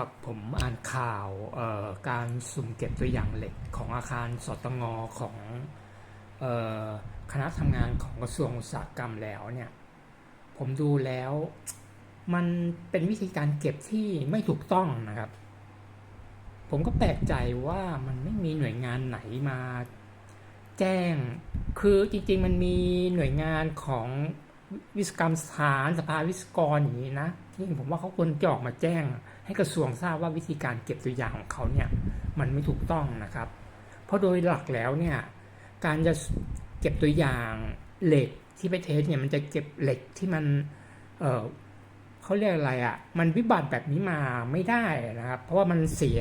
ครับผมอ่านข่าวการสุ่มเก็บตัวอย่างเหล็กของอาคารสตงอของออคณะทำงานของกระทรวงอุตสาหกรรมแล้วเนี่ยผมดูแล้วมันเป็นวิธีการเก็บที่ไม่ถูกต้องนะครับ ผมก็แปลกใจว่ามันไม่มีหน่วยงานไหนมาแจ้ง คือจริงๆมันมีหน่วยงานของ วิศกรรมสถานสภาวิศวกรอย่างนี้นะที่ผมว่าเขาควรจะออกมาแจ้ง ให้กระทรวงทราบว่าวิธีการเก็บตัวอย่างของเขาเนี่ยมันไม่ถูกต้องนะครับ เพราะโดยหลักแล้วเนี่ยการจะเก็บตัวอย่างเหล็กที่ไปเทสเนี่ยมันจะเก็บเหล็กที่มันเเขาเรียกอะไรอะ่ะมันวิบัติแบบนี้มาไม่ได้นะครับ เพราะว่ามันเสีย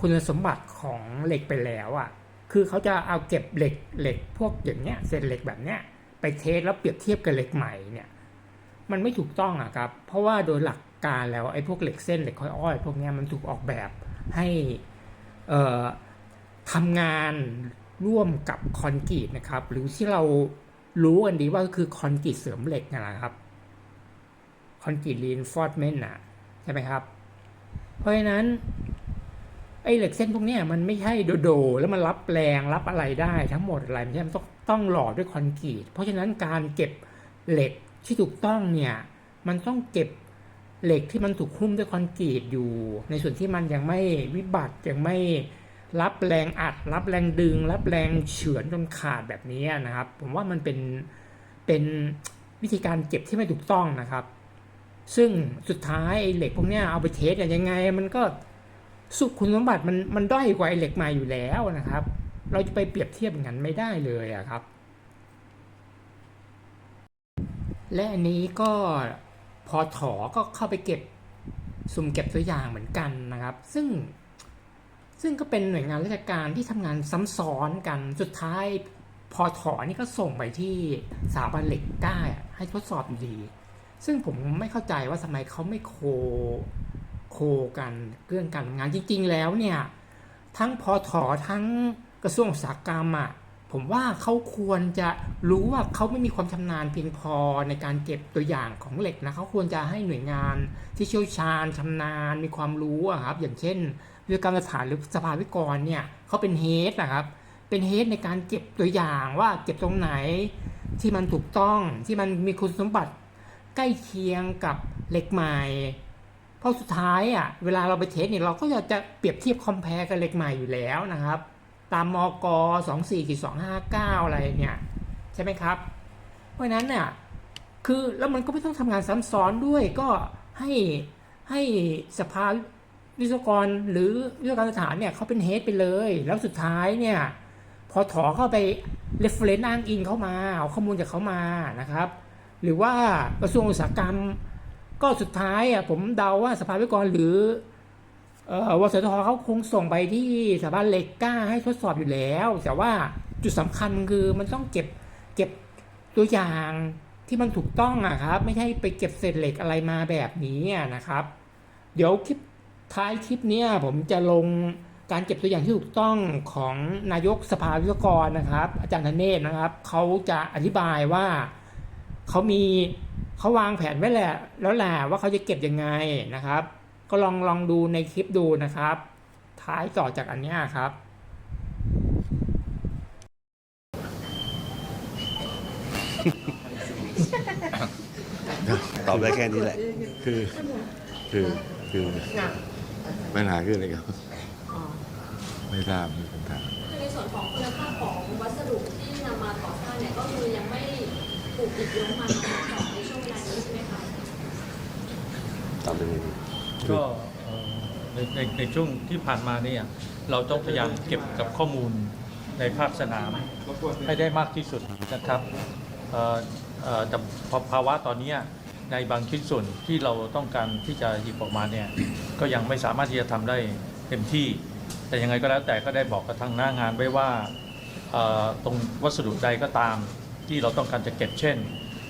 คุณสมบัติของเหล็กไปแล้วอะ่ะคือเขาจะเอาเก็บเหล็กเหล็กพวกอย่างเนี้ยเศษเหล็กแบบเนี้ย ไปเทสแล้วเปรียบเทียบกับเหล็กใหม่เนี่ยมันไม่ถูกต้องอะครับ เพราะว่าโดยหลักการแล้วไอ้พวกเหล็กเส้นเหล็กคอยอ้อยพวกนี้มันถูกออกแบบให้เอ่อทำงานร่วมกับคอนกรีตนะครับ หรือที่เรารู้กันดีว่าก็คือคอนกรีตเสริมเหล็กนะครับคอนกรีตรีนฟอร์ดเมนต์นะใช่ไหมครับ เพราะฉะนั้น ไอ้เหล็กเส้นพวกนี้มันไม่ใช่โดๆแล้วมันรับแรงรับอะไรได้ทั้งหมดอะไรไม่ใช่มันต้องต้องหล่อด้วยคอนกรีตเพราะฉะนั้นการเก็บเหล็กที่ถูกต้องเนี่ยมันต้องเก็บเหล็กที่มันถูกหุ้มด้วยคอนกรีตอยู่ ในส่วนที่มันยังไม่วิบัติยังไม่รับแรงอัด รับแรงดึง รับแรงเฉือนจนขาดแบบนี้นะครับ ผมว่ามันเป็นเป็นวิธีการเก็บที่ไม่ถูกต้องนะครับ ซึ่งสุดท้ายไอ้เหล็กพวกนี้เอาไปเทสกันยังไง มันก็ สุคุณสมบัติมันมันด้อยกว่าไอ้เหล็กม่อยู่แล้วนะครับ เราจะไปเปรียบเทียบอย่างนั้นไม่ได้เลยอะครับ และอันนี้ก็พอถอก็เข้าไปเก็บสุ่มเก็บตัวอย่างเหมือนกันนะครับ ซึ่งซึ่งก็เป็นหน่วยงานราชการที่ทำงานซ้ำซ้อนกันสุดท้ายพอถอนี่ก็ส่งไปที่สถาบันเหล็กได้ให้ทดสอบอยู่ดี ซึ่งผมไม่เข้าใจว่าทำไมเขาไม่โค โคกันเรื่องการงานจริง ๆ แล้วเนี่ยทั้งพอถอทั้งกระทรวงอุตสาหกรรมอะผมว่าเขาควรจะรู้ว่าเขาไม่มีความชำนาญเพียงพอในการเก็บตัวอย่างของเหล็กนะเขาควรจะให้หน่วยงานที่เชี่ยวชาญชำนาญมีความรู้อะครับ อย่างเช่นวิศวกรรมสถานหรือสภาวิกรเนี่ยเขาเป็นเฮดนะครับ เป็นเฮดในการเก็บตัวอย่างว่าเก็บตรงไหนที่มันถูกต้องที่มันมีคุณสมบัติใกล้เคียงกับเหล็กใหม่ เพราะสุดท้ายอะเวลาเราไปเทสเนี่ยเราก็จะเปรียบเทียบคอมเพลกับเหล็กใหม่อยู่แล้วนะครับ ตามมก2 4 2 5 9องห้าเก้าอะไรเนี่ยใช่ไหมครับ เพราะฉะนั้นเนี่ยคือแล้วมันก็ไม่ต้องทำงานซ้ำซ้อนด้วยก็ให้ให้สภาวิศวกรหรือวิศวกรรสถานเนี่ยเขาเป็นเฮดไปเลย แล้วสุดท้ายเนี่ยพอถอเข้าไปเรฟเฟรนซ์อ้างอิงเข้ามาเอาข้อมูลจากเขามานะครับ หรือว่ากระทรวงอุตสาหกรรม ก็สุดท้ายอะผมเดาว่าสภาวิกรหรือวสทเขาคงส่งไปที่สถาบันเลก,ก้าให้ทดสอบอยู่แล้ว แต่ว่าจุดสำคัญคือมันต้องเก็บเก็บตัวอย่างที่มันถูกต้องอะครับ ไม่ใช่ไปเก็บเศษเหล็กอะไรมาแบบนี้นะครับ เดี๋ยวคลิปท้ายคลิปนี้ผมจะลงการเก็บตัวอย่างที่ถูกต้องของนายกสภาวิศวกรนะครับ อาจารย์ธเนศนะครับเขาจะอธิบายว่าเขามี เขาวางแผนไว้แหละแล้วแหละว่าเขาจะเก็บยังไงนะครับ ก็ลองลองดูในคลิปดูนะครับ ท้ายต่อจากอันเนี้ยครับตอบได้แค่นี้แหละ คือ คือ คือปัญหาคืออะไรครับไม่ทราบมีคำถามคือในส่วนของคุณภาพของวัสดุที่นำมาก่อสร้างเนี่ยก็คือยังไม่ถูกติดลงมาตรวจสอบในช่วงเวลานี้ใช่ไหมคะ ตอบเป็นก็เอ่อในในในช่วงที่ผ่านมาเนี่ยเราต้องพยายามเก็บกับข้อมูลในภาคสนามให้ได้มากที่สุดนะครับเอ่อเอ่อแต่พอภาวะตอนเนี้ยในบางชิ้นส่วนที่เราต้องการที่จะหยิบออกมาเนี่ยก็ยังไม่สามารถที่จะทำได้เต็มที่ แต่ยังไงก็แล้วแต่ก็ได้บอกกับทางหน้างานไว้ว่า เอ่อตรงวัสดุใดก็ตามที่เราต้องการจะเก็บเช่น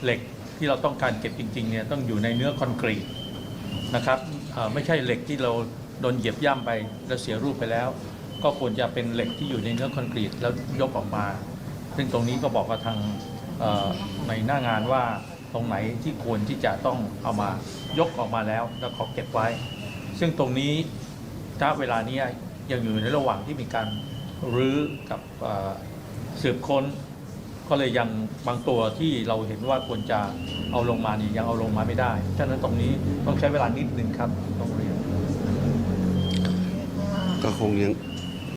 เหล็กที่เราต้องการเก็บจริงๆเนี่ยต้องอยู่ในเนื้อคอนกรีต นะครับไม่ใช่เหล็กที่เราโดนเหยียบย่ำไปแล้วเสียรูปไปแล้ว ก็ควรจะเป็นเหล็กที่อยู่ในเนื้อคอนกรีตแล้วยกออกมา ซึ่งตรงนี้ก็บอกกับทางในหน้างานว่าตรงไหนที่ควรที่จะต้องเอามายกออกมาแล้วแล้วขอเก็บไว้ ซึ่งตรงนี้ณเวลานี้ยังอยู่ในระหว่างที่มีการรื้อกับสืบค้น ก็เลยยังบางตัวที่เราเห็นว่าควรจะเอาลงมานี่ยังเอาลงมาไม่ได้ฉะนั้นตรงนี้ต้องใช้เวลานิดนึงครับต้องเรียน ก็คงยัง